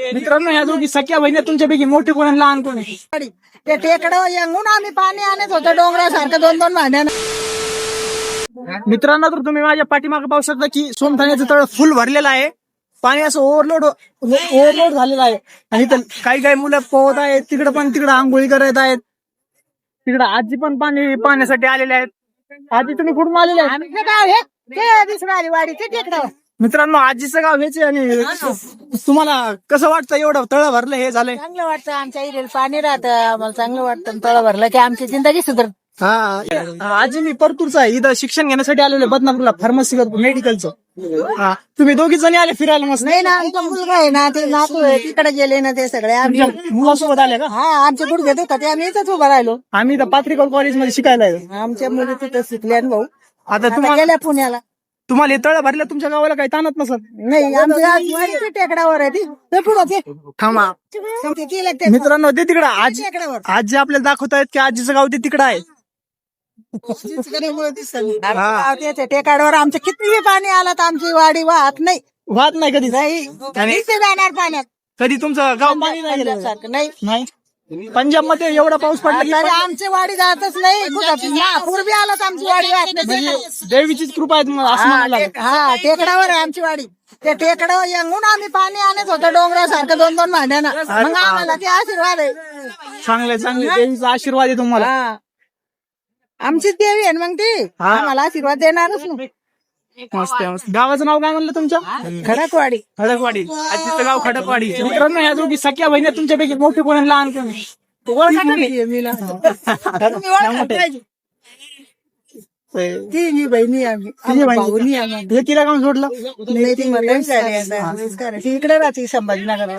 मित्रांनो या दोघी सख्या बहिणी तुमच्यापैकी मोठी कोण आणि लहान कोण आहे? ते टेकडं यांगून आम्ही पाणी आणत होतो डोंगरासारखं दोन दोन भांड्यानं. मित्रांनो तर तुम्ही माझ्या पाठीमागे पाहू शकता की सोमठाण्याचं तळ फुल भरलेलं आहे. पाणी असं ओव्हरलोड ओव्हरलोड झालेलं आहे. आणि इथं काही काही मुलं पोहत आहेत तिकडे पण तिकडे आंघोळी करत आहेत. तिकडे आजी पण पाणी पाहण्यासाठी आलेले आहेत. आजी तुम्ही कुठून आलेले आहेत? आम्ही ते गाव हे ते दिसणारी वाडी ते टेकडं. मित्रांनो आजीचं गाव हेच आहे आणि तुम्हाला कसं वाटतं एवढं तळ भरलं हे झालंय? चांगलं वाटतं आमच्या इथे पाणी राहतं. आम्हाला चांगलं वाटतं तळ भरलं की आमची जिंदगी सुधर हा आजी मी परतूरचा आहे. इथं शिक्षण घेण्यासाठी आलेलो बदनापूरला फार्मसी करतो मेडिकलचं हा तुम्ही दोघी जणी आले फिरायला मस्त. नाही ना आमचा मुलगा आहे ना ते नातू आहे तिकडे गेले ना ते सगळे. मुलासोबत आले का? हा आमचे गुडघे दुखत ते आम्ही इथंच उभं राहिलो. आम्ही पात्रिकल कॉलेजमध्ये शिकायला आहे. आमच्या मुली तिथं शिकल्या ना भाऊ. आता आता तुम्हाला गेल्या पुण्याला. तुम्हाला हे तळ भरलं तुमच्या गावाला काही ताणत नसत नाही आमच्या टेकडावर आहे ती. ते पुढं ते. थांबा. मित्रांनो ते तिकडं. आजी आजी आपल्याला दाखवत आहेत की आजीचं गाव ते तिकडं आहे. हा. टेकाडावर आमचं किती पाणी आलं तर आमची वाडी वाहत नाही. वाहत नाही कधी नाही. जाणार पाण्यात. कधी तुमचं गाव पाणी नाही. नाही? पंजाबमध्ये एवढा पाऊस पडला की तरी आमची वाडी जातच नाही. कुठं? पूर्वी आलं तर आमची वाडी नाही म्हणजे देवीचीच कृपा आहे तुम्हाला असं हा, म्हणायला लागेल. टेक- हा टेकडावर आहे आमची वाडी. ते टेकडावर यांगून आम्ही पाणी आणत होतो डोंगरासारखं दोन दोन भांड्यानं मग आम्हाला ते आशीर्वाद आहे. चांगले चांगले देवीचा आशीर्वाद आहे तुम्हाला. हा. आमचीच देवी आहे ना मग ती? हा. आम्हाला आशीर्वाद देणारच ना मस्त आहे, मस्त. गावाचं नाव काय म्हणलं तुमच्या? खडकवाडी. खडकवाडी. आजीचं गाव खडकवाडी. मित्रांनो या दोघी सख्या बहिणी आहेत तुमच्यापैकी मोठी कोण आणि लहान कोण? ओळखा? तुम्ही? बहिणी आम्ही बहिणी. भाऊनी हे तिला काम सोडलं नाही, ती मरण झाली आता. ती इकडे राहते संभाजीनगर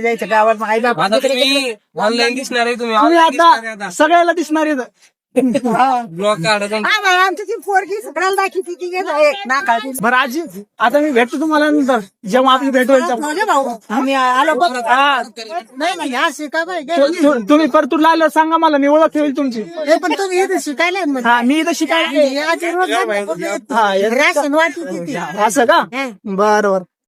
जायचं गावात. आई बाप आता तुम्ही ऑनलाईन दिसणार आहे तुम्ही. तुम्ही online दिसणार आहे आता. सगळ्याला दिसणार आहे आमची ती पोरगी सगळ्याला दाखवते की घेत आहे नाका बरं आजी आता मी भेटतो तुम्हाला नंतर जेव्हा आपली भेट होईल तेव्हा. माझे भाऊ आम्ही आलो बघ हा. नाही नाही हा शिका बाई तु- तुम्ही परतूरला आलं सांगा मला मी ओळख ठेवेल तुमची हे पण तुम्ही इथे शिकायला आहे म्हणजे. हा मी इथं शिकायला हे आजी रोज जाते. हा हे- राशन वाटते ती. असं का बरं बरं